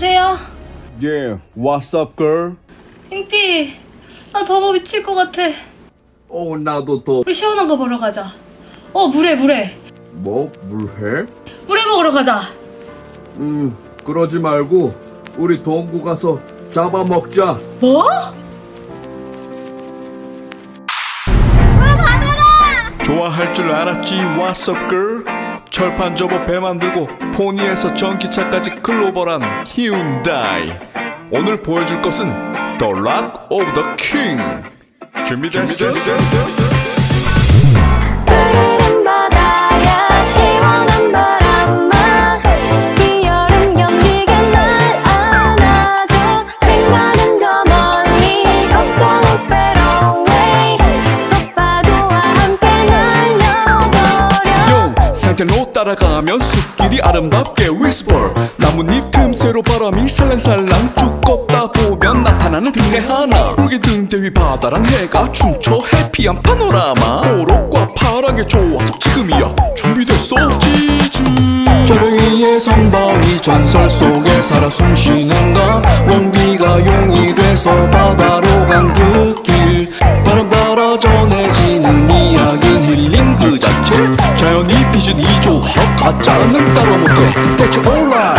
Yeah, what's up, girl? 핑피, 나 더워 미칠 것 같아. 어 나도 더 우리 시원한 거 보러 가자. 어, 물회, 물회. 뭐? 물회? 물회 먹으러 가자. 음 그러지 말고 우리 동구 가서 잡아먹자 뭐? 좋아할 줄 알았지, what's up, girl? 철판 접어 배 만들고 포니에서 전기차까지 글로벌한 히운다이. 오늘 보여줄 것은 The Rock of the King. 준비됐어? 푸른 요 산책로 따라가면 숲길이 아름답게 whisper. 나뭇잎 틈새로 바람이 살랑살랑 쭉 걷다 보면 나타나는 등대 하나. 붉게 등대 위 바다랑 해가 춤춰 해피한 파노라마. 보록과 파랑의 조화석 지금이야 준비됐어 지지. 위해 선박이 전설 속에 살아 숨쉬는가? 원비가 용이 돼서 바다로 간그 가짜는 따로 못해. 대체 올라